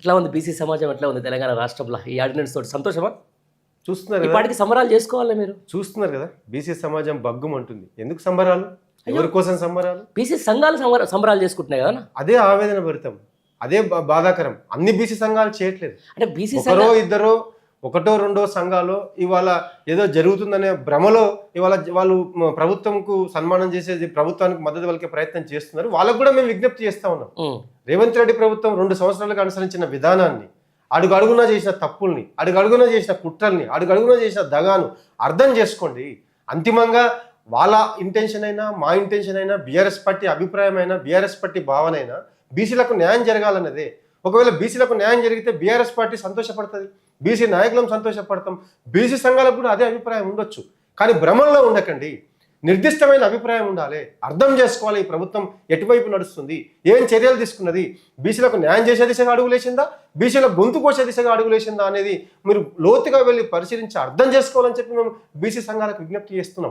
ఎట్లా ఉంది బీసీ సమాజం ఎట్లా ఉంది తెలంగాణ రాష్ట్రంలో? ఈ ఆర్డినెన్స్ తోటి సంతోషమా? చూస్తున్నారు ఇప్పటికి సంబరాలు చేసుకోవాలి మీరు? చూస్తున్నారు కదా. బీసీ సమాజం బగ్గుమంటుంది ఎందుకు సంబరాలు? ఎవరి కోసం సంబరాలు? బీసీ సంఘాలు సంబర సంబరాలు చేసుకుంటున్నాయి కదా అదే ఆవేదన భరితం. అదే బాధాకరం. అన్ని బీసీ సంఘాలు చేయట్లేదు. అంటే బీసీ ఇద్దరో ఒకటో రెండో సంఘాలు ఇవాళ ఏదో జరుగుతుందనే భ్రమలో ఇవాళ వాళ్ళు ప్రభుత్వంకు సన్మానం చేసేది ప్రభుత్వానికి మద్దతు పలికే ప్రయత్నం చేస్తున్నారు. వాళ్ళకు కూడా మేము విజ్ఞప్తి చేస్తా ఉన్నాం. రేవంత్ రెడ్డి ప్రభుత్వం రెండు సంవత్సరాలుగా అనుసరించిన విధానాన్ని అడుగు అడుగునా చేసిన తప్పుల్ని అడుగు అడుగునా చేసిన కుట్రల్ని అడుగు అడుగునా చేసిన దగాను అర్థం చేసుకోండి. అంతిమంగా వాళ్ళ ఇంటెన్షన్ అయినా మా ఇంటెన్షన్ అయినా బీఆర్ఎస్ పార్టీ అభిప్రాయం అయినా బీఆర్ఎస్ పార్టీ భావన అయినా బీసీలకు న్యాయం జరగాలన్నదే. ఒకవేళ బీసీలకు న్యాయం జరిగితే బీఆర్ఎస్ పార్టీ సంతోషపడుతుంది. బీసీ నాయకులం సంతోషపడతాం. బీసీ సంఘాలకు కూడా అదే అభిప్రాయం ఉండొచ్చు. కానీ భ్రమంలో ఉండకండి. నిర్దిష్టమైన అభిప్రాయం ఉండాలి. అర్థం చేసుకోవాలి. ఈ ప్రభుత్వం ఎటువైపు నడుస్తుంది? ఏం చర్యలు తీసుకున్నది? బీసీలకు న్యాయం చేసే దిశగా అడుగులేసిందా బీసీల గొంతు కోసే దిశగా అడుగులేసిందా అనేది మీరు లోతుగా వెళ్ళి పరిశీలించి అర్థం చేసుకోవాలని చెప్పి మేము బీసీ సంఘాలకు విజ్ఞప్తి చేస్తున్నాం.